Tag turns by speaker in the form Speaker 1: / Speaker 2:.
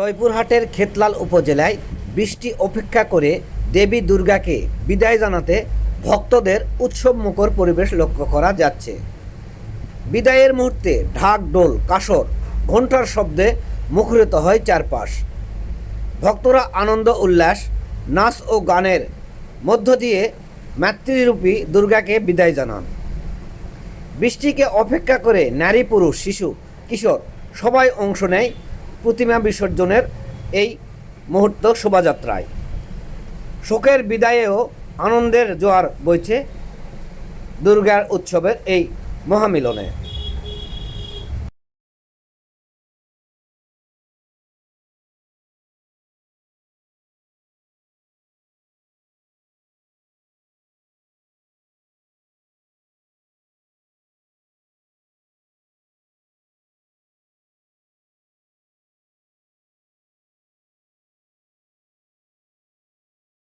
Speaker 1: জয়পুরহাটের খেতলাল উপজেলায় বৃষ্টি অপেক্ষা করে দেবী দুর্গাকে বিদায় জানাতে ভক্তদের উৎসবমুখর পরিবেশ লক্ষ্য করা যাচ্ছে। বিদায়ের মুহূর্তে ঢাক ডোল কাসর, ঘণ্টার শব্দে মুখরিত হয় চারপাশ। ভক্তরা আনন্দ, উল্লাস, নাচ ও গানের মধ্য দিয়ে মাতৃরূপী দুর্গাকে বিদায় জানান। বৃষ্টিকে অপেক্ষা করে নারী, পুরুষ, শিশু, কিশোর সবাই অংশ নেয় প্রতিমা বিসর্জনের এই মুহূর্ত শোভাযাত্রায়। শোকের বিদায়েও আনন্দের জোয়ার বইছে দুর্গার উৎসবের এই মহামিলনে।